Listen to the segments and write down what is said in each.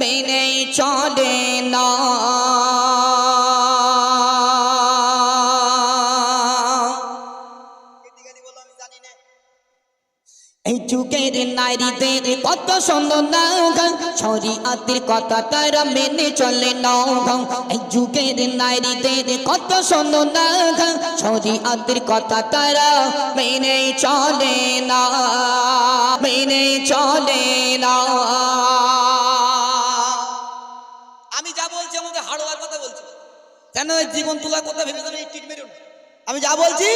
মেনে চলে না। এই যুগের নারীদের কত সুন্দর নাগা শরীয়তের কথা তারা মেনে চলে না। এই যুগের নারীদের কত সুন্দর নাগা শরীয়তের কথা তারা মেনে চলে না। মেনে চলে না আমি যা বলছি আমাদের হাড়োয়ার কথা বলছি কেন জীবন তোলার কথা ভেবে তুমি টিট মেরো আমি যা বলছি,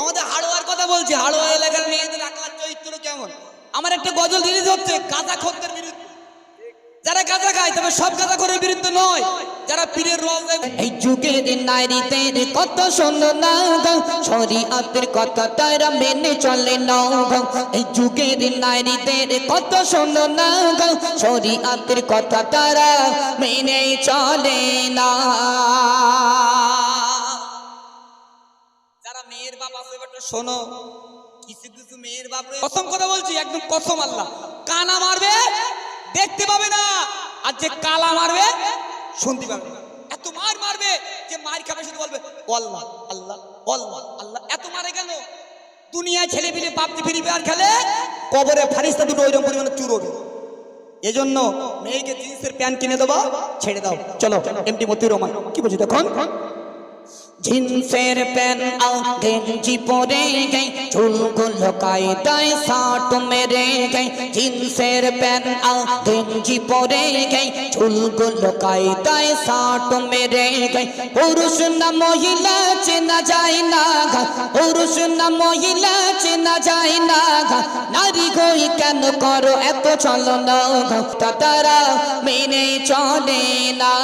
আমাদের হাড়োয়ার কথা বলছি। হাড়োয়া এলাকার মেয়েদের আকলার চরিত্র কেমন? আমার একটা গজল রিলিজ হচ্ছে, গাঁজা খদ্দের বিরুদ্ধে। যারা গাঁজা খায়, তবে সব গাঁজা খোরের বিরুদ্ধে নয়। যারা পীরের রোজ এই যুগের নারীদের কত সুন্দর নাগা, শরীয়তের কথা তারা মেনে চলে না এই যুগের নারীদের কত সুন্দর নাগা, শরীয়তের কথা তারা মেনে চলে না শোনো, কিছু কিছু মেয়ের বাপ রয়েছে। কসম কথা বলছি, একদম কসম আল্লাহ। কানা মারবে, দেখতে পাবে না। আর যে কালা মারবে, শুনতে পাবে। এত মার মারবে যে মার খাবে, শুধু বলবে ও আল্লাহ ও আল্লাহ। এত মারে কেন? দুনিয়ায় ছেলে পিলে বাপতে ফিরিবে আর খেলে, কবরে ফারিস্তা দুটো ওইরকম পরিমাণে চুরোবে এজন্য মেয়েকে জিন্সের প্যান্ট কিনে দেবো, ছেড়ে দাও। চলো এমটি মতিউর রহমান, কি বলছি তখন জিন্সের প্যান আ গেঞ্জি পরে গই, চুলগুলো কায়দায় সাট মেরে গই, জিন্সের প্যান আ গেঞ্জি পরে গই, চুলগুলো কায়দায় সাট মেরে গই। পুরুষ না মহিলা চেনা যায় না গা, পুরুষ না মহিলা চেনা যায় না গা। নারী গই কেন করো এত চলো না গা তারা মেনে চলে না।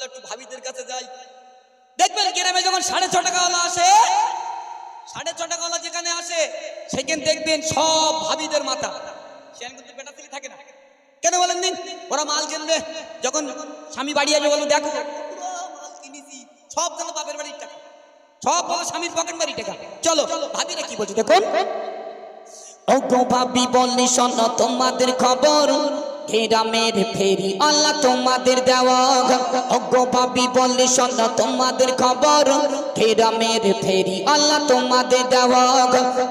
এবার একটু ভাবিদের কাছে যাই। দেখবেন গ্রামে যখন সাড়ে ছ টাকাওয়ালা আসে, সাড়ে ছ টাকাওয়ালা যেখানে আসে, সেখানে দেখবেন সব ভাবিদের মাথা। কিন্তু বেটা থাকে না। কেন বলেন দিন ওরা মাল কিনবে। যখন স্বামী বাড়ি আসবে বলব, দেখো মাল কিনেছি। সব যেন বাপের বাড়ির টাকা। সব স্বামীর পকেট বাড়ির টাকা। চলো, ভাবিরা কি বলছো দেখুন? ওগো ভাবি বললি শোনো, তোমাদের খবর গ্রামের ফেরি। আল্লাহ তোমাদের দেওয়া ভাবি বললি শোনো তোমাদের খবর। গ্রামের ফেরি, আল্লাহ তোমাদের দেওয়া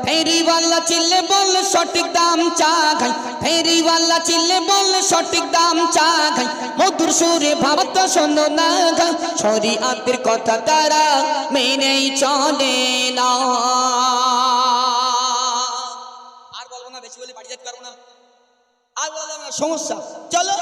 ফেরিওয়ালা চিল্লে বল সঠিক দাম চা খাই। ফেরিওয়ালা চিল্লে বল সঠিক দাম চা মধুর সুরে ভাবত শোনো না গা। শরীয়তের কথা তারা মেনেই চলে না। আর বলব না, বেশি বলে বাড়ি যেতে পারব না। আর বলা যাবে না সমস্যা। চলো।